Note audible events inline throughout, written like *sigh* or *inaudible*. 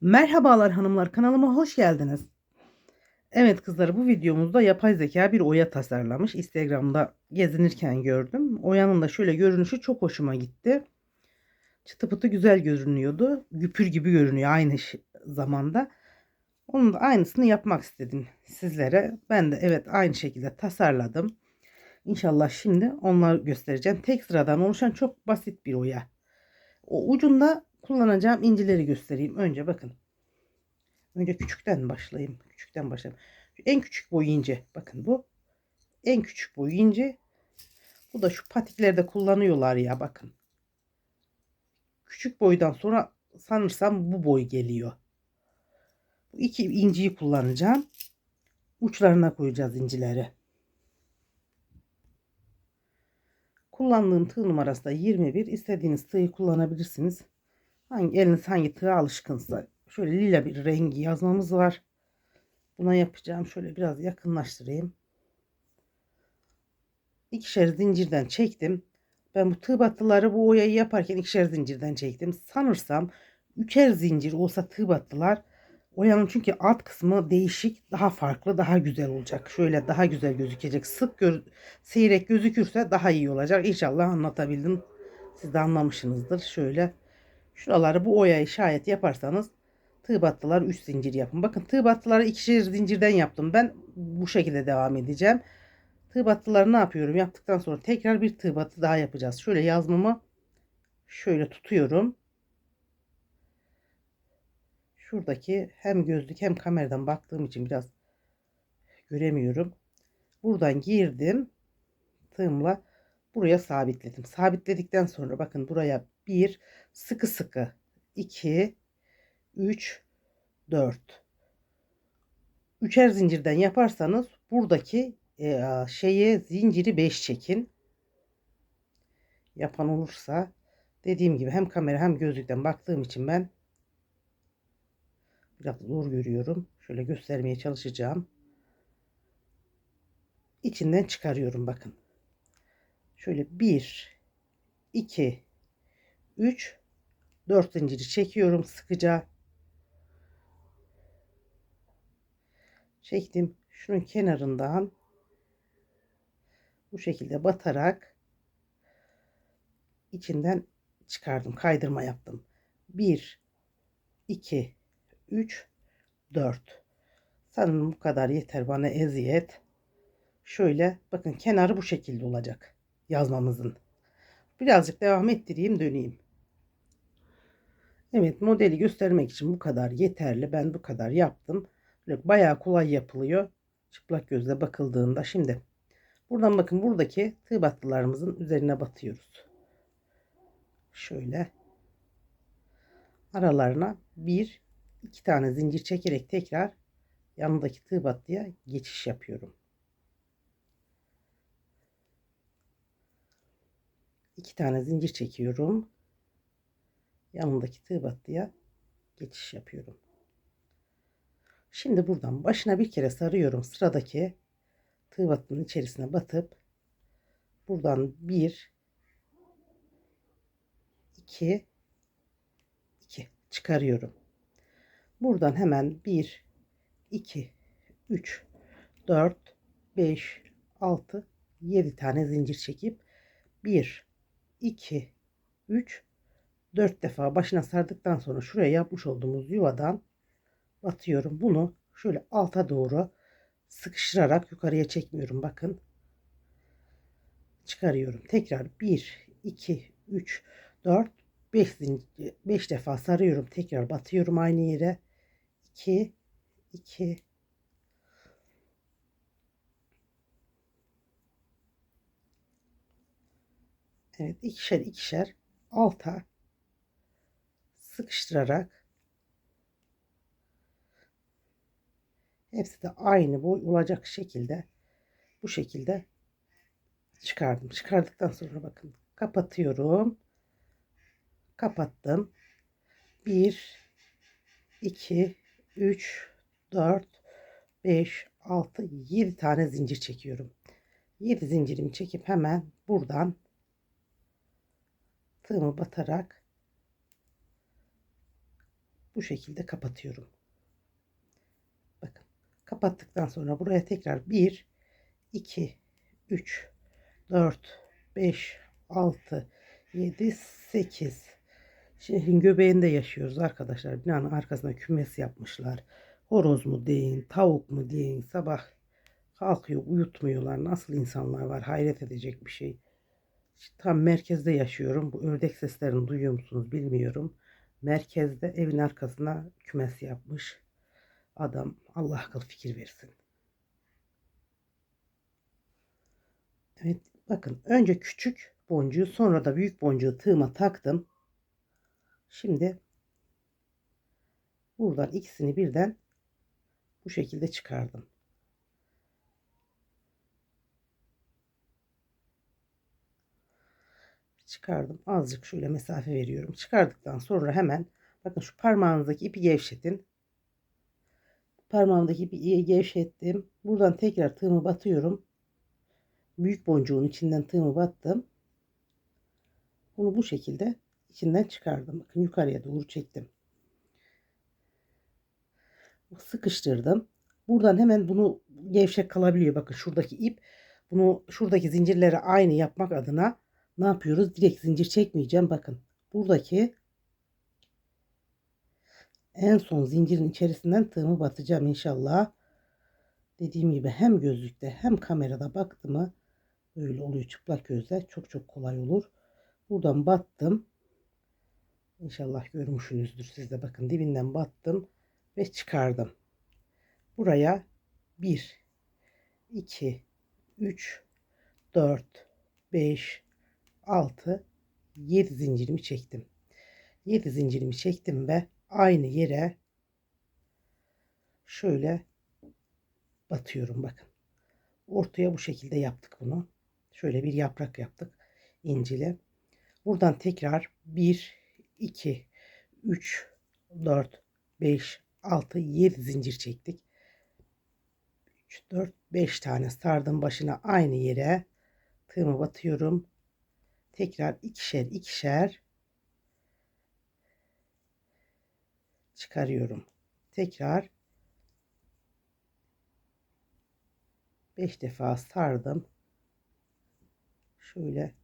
Merhabalar hanımlar kanalıma hoş geldiniz. Evet kızlar bu videomuzda yapay zeka bir oya tasarlamış. Instagram'da gezinirken gördüm. Oyanın da şöyle görünüşü çok hoşuma gitti. Çıtı pıtı güzel görünüyordu. Güpür gibi görünüyor aynı zamanda. Onun da aynısını yapmak istedim sizlere. Ben de evet aynı şekilde tasarladım. İnşallah şimdi onları göstereceğim. Tek sıradan oluşan çok basit bir oya. O ucunda kullanacağım incileri göstereyim. Önce bakın. Önce küçükten başlayayım. Küçükten başlayayım. En küçük boy ince. Bakın bu. En küçük boy ince. Bu da şu patiklerde kullanıyorlar ya bakın. Küçük boydan sonra sanırsam bu boy geliyor. Bu iki inciyi kullanacağım. Uçlarına koyacağız incileri. Kullandığım tığ numarası da 21. İstediğiniz tığı kullanabilirsiniz. Hangi eliniz hangi tığa alışkınsa. Şöyle lila bir rengi yazmamız var. Buna yapacağım. Şöyle biraz yakınlaştırayım. İkişer zincirden çektim. Ben bu tığ battıları bu oyayı yaparken ikişer zincirden çektim. Sanırsam üçer zincir olsa tığ battılar. Oyanın çünkü alt kısmı değişik, daha farklı, daha güzel olacak. Şöyle daha güzel gözükecek. Sık gör seyrek gözükürse daha iyi olacak. İnşallah anlatabildim. Siz de anlamışsınızdır. Şöyle şuraları bu oyayı şayet yaparsanız tığ battılar 3 zincir yapın. Bakın tığ battıları ikişer zincirden yaptım. Ben bu şekilde devam edeceğim. Tığ battıları ne yapıyorum? Yaptıktan sonra tekrar bir tığ battı daha yapacağız. Şöyle yazmamı şöyle tutuyorum. Şuradaki hem gözlük hem kameradan baktığım için biraz göremiyorum. Buradan girdim. Tığımla buraya sabitledim. Sabitledikten sonra bakın buraya bir sıkı sıkı 2 3 4 Üçer zincirden yaparsanız buradaki e, şeye zinciri 5 çekin. Yapan olursa dediğim gibi hem kamera hem gözlükten baktığım için ben biraz zor görüyorum. Şöyle göstermeye çalışacağım. İçinden çıkarıyorum bakın. Şöyle 1 2 3 4 zinciri çekiyorum sıkıca. Çektim. Şunun kenarından bu şekilde batarak içinden çıkardım. Kaydırma yaptım. 1 2 3 4 Sanırım bu kadar yeter bana eziyet. Şöyle bakın kenarı bu şekilde olacak yazmamızın. Birazcık devam ettireyim döneyim. Evet modeli göstermek için bu kadar yeterli. Ben bu kadar yaptım. Bayağı kolay yapılıyor. Çıplak gözle bakıldığında. Şimdi buradan bakın buradaki tığ battılarımızın üzerine batıyoruz. Şöyle aralarına bir iki tane zincir çekerek tekrar yanındaki tığ battıya geçiş yapıyorum. İki tane zincir çekiyorum. Yanındaki tığ battıya geçiş yapıyorum. Şimdi buradan başına bir kere sarıyorum. Sıradaki tığ battının içerisine batıp buradan bir iki iki çıkarıyorum. Buradan hemen bir iki üç dört beş altı yedi tane zincir çekip bir 2 3 4 defa başına sardıktan sonra şuraya yapmış olduğumuz yuvadan batıyorum. Bunu şöyle alta doğru sıkıştırarak yukarıya çekmiyorum. Bakın. Çıkarıyorum. Tekrar 1 2 3 4 5 zincir 5 defa sarıyorum. Tekrar batıyorum aynı yere. 2 2 Evet ikişer ikişer alta sıkıştırarak hepsi de aynı boy olacak şekilde bu şekilde çıkardım. Çıkardıktan sonra bakın kapatıyorum. Kapattım. 1 2 3 4 5 6 7 tane zincir çekiyorum. 7 zincirimi çekip hemen buradan tığımı batarak bu şekilde kapatıyorum. Bakın kapattıktan sonra buraya tekrar 1 2 3 4 5 6 7 8 Şehrin göbeğinde yaşıyoruz arkadaşlar. Binanın arkasına kümes yapmışlar. Horoz mu deyin, tavuk mu deyin. Sabah kalkıyor, uyutmuyorlar. Nasıl insanlar var? Hayret edecek bir şey. Tam merkezde yaşıyorum. Bu ördek seslerini duyuyor musunuz bilmiyorum. Merkezde evin arkasına kümes yapmış. Adam Allah akıl fikir versin. Evet bakın önce küçük boncuğu sonra da büyük boncuğu tığıma taktım. Şimdi buradan ikisini birden bu şekilde çıkardım. Çıkardım. Azıcık şöyle mesafe veriyorum. Çıkardıktan sonra hemen bakın şu parmağınızdaki ipi gevşetin. Parmağımdaki ipi gevşettim. Buradan tekrar tığımı batıyorum. Büyük boncuğun içinden tığımı battım. Bunu bu şekilde içinden çıkardım. Bakın yukarıya doğru çektim. Sıkıştırdım. Buradan hemen bunu gevşek kalabiliyor. Bakın şuradaki ip bunu şuradaki zincirleri aynı yapmak adına ne yapıyoruz? Direkt zincir çekmeyeceğim. Bakın buradaki en son zincirin içerisinden tığımı batacağım inşallah. Dediğim gibi hem gözlükte hem kamerada baktı mı böyle oluyor çıplak gözle çok çok kolay olur. Buradan battım. İnşallah görmüşsünüzdür siz de bakın dibinden battım ve çıkardım. Buraya 1 2 3 4 5 6 7 zincirimi çektim. 7 zincirimi çektim ve aynı yere şöyle batıyorum bakın. Ortaya bu şekilde yaptık bunu. Şöyle bir yaprak yaptık incili. Buradan tekrar 1 2 3 4 5 6 7 zincir çektik. 3 4 5 tane sardım başına aynı yere tığımı batıyorum. Tekrar ikişer ikişer çıkarıyorum. Tekrar 5 defa sardım. Şöyle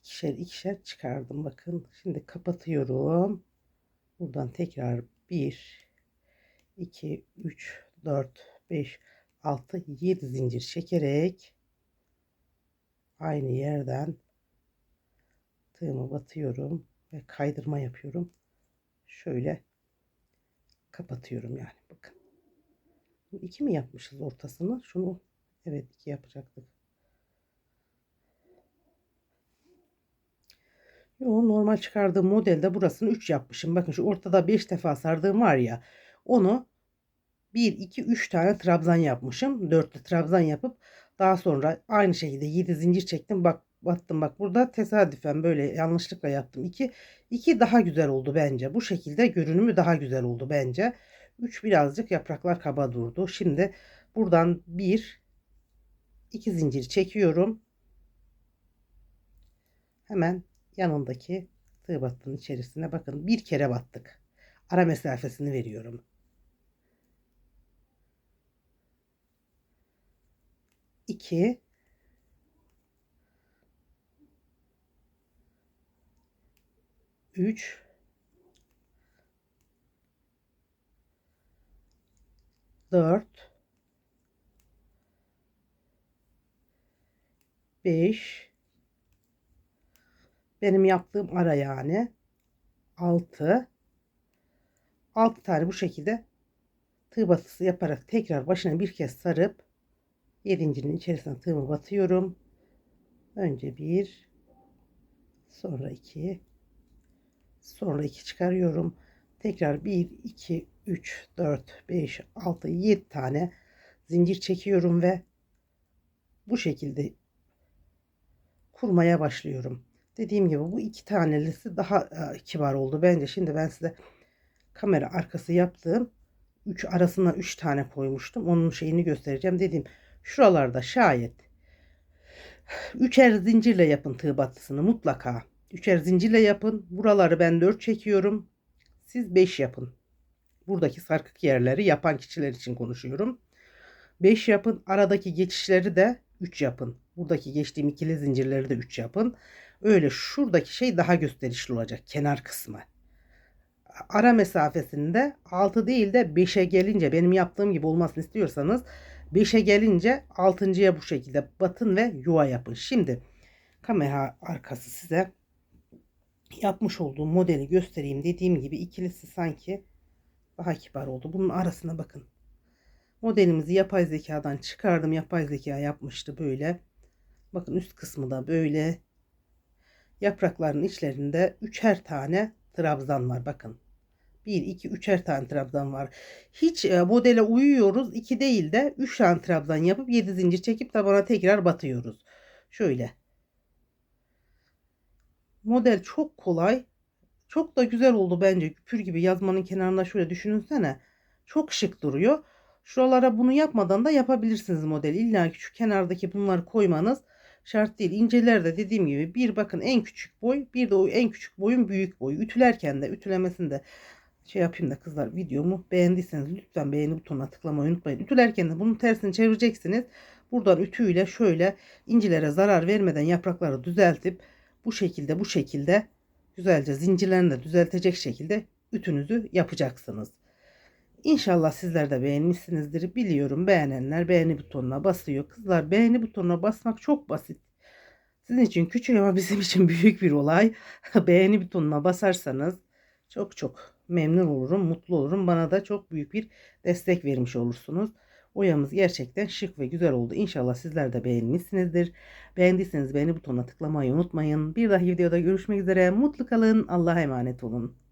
ikişer ikişer çıkardım. Bakın şimdi kapatıyorum. Buradan tekrar 1 2 3 4 5 6 7 zincir çekerek aynı yerden tığımı batıyorum ve kaydırma yapıyorum. Şöyle kapatıyorum yani bakın. İki mi yapmışız ortasını? Şunu evet iki yapacaktık. Yo, normal çıkardığım modelde burasını 3 yapmışım. Bakın şu ortada 5 defa sardığım var ya. Onu 1, 2, 3 tane trabzan yapmışım. Dörtlü trabzan yapıp daha sonra aynı şekilde 7 zincir çektim. Bak battım bak burada tesadüfen böyle yanlışlıkla yaptım. 2 2 daha güzel oldu bence. Bu şekilde görünümü daha güzel oldu bence. 3 birazcık yapraklar kaba durdu. Şimdi buradan 1 2 zincir çekiyorum. Hemen yanındaki tığ battının içerisine bakın bir kere battık. Ara mesafesini veriyorum. İki. Üç. Dört. Beş. Benim yaptığım ara yani. 6 6 tane bu şekilde tığ batısı yaparak tekrar başına bir kez sarıp yedincinin içerisine tığımı batıyorum. Önce bir sonra iki sonra iki çıkarıyorum. Tekrar 1 2 3 4 5 6 7 tane zincir çekiyorum ve bu şekilde kurmaya başlıyorum. Dediğim gibi bu iki tanelisi daha e, kibar oldu bence. Şimdi ben size kamera arkası yaptığım 3 arasına 3 tane koymuştum. Onun şeyini göstereceğim. Dediğim şuralarda şayet üçer zincirle yapın tığ battısını mutlaka. Üçer zincirle yapın. Buraları ben 4 çekiyorum. Siz 5 yapın. Buradaki sarkık yerleri yapan kişiler için konuşuyorum. 5 yapın. Aradaki geçişleri de 3 yapın. Buradaki geçtiğim ikili zincirleri de 3 yapın. Öyle şuradaki şey daha gösterişli olacak. Kenar kısmı. Ara mesafesinde 6 değil de 5'e gelince benim yaptığım gibi olmasını istiyorsanız 5'e gelince 6.ya bu şekilde batın ve yuva yapın. Şimdi kamera arkası size yapmış olduğum modeli göstereyim. Dediğim gibi ikilisi sanki daha kibar oldu. Bunun arasına bakın. Modelimizi yapay zekadan çıkardım. Yapay zeka yapmıştı böyle. Bakın üst kısmı da böyle. Yaprakların içlerinde üçer tane trabzan var. Bakın. 1, 2, üçer tane trabzan var. Hiç e, modele uyuyoruz. 2 değil de 3 tane trabzan yapıp 7 zincir çekip tabana tekrar batıyoruz. Şöyle. Model çok kolay. Çok da güzel oldu bence. Küpür gibi yazmanın kenarında şöyle düşününsene. Çok şık duruyor. Şuralara bunu yapmadan da yapabilirsiniz modeli. İlla ki şu kenardaki bunları koymanız şart değil. İnceler de dediğim gibi bir bakın en küçük boy bir de o en küçük boyun büyük boyu. Ütülerken de ütülemesinde şey yapayım da kızlar videomu beğendiyseniz lütfen beğeni butonuna tıklamayı unutmayın. Ütülerken de bunun tersini çevireceksiniz. Buradan ütüyle şöyle incilere zarar vermeden yaprakları düzeltip bu şekilde bu şekilde güzelce zincirlerini de düzeltecek şekilde ütünüzü yapacaksınız. İnşallah sizler de beğenmişsinizdir. Biliyorum beğenenler beğeni butonuna basıyor. Kızlar beğeni butonuna basmak çok basit. Sizin için küçük ama bizim için *laughs* büyük bir olay. *laughs* beğeni butonuna basarsanız çok çok memnun olurum, mutlu olurum. Bana da çok büyük bir destek vermiş olursunuz. Oyamız gerçekten şık ve güzel oldu. İnşallah sizler de beğenmişsinizdir. Beğendiyseniz beğeni butonuna tıklamayı unutmayın. Bir dahaki videoda görüşmek üzere. Mutlu kalın. Allah'a emanet olun.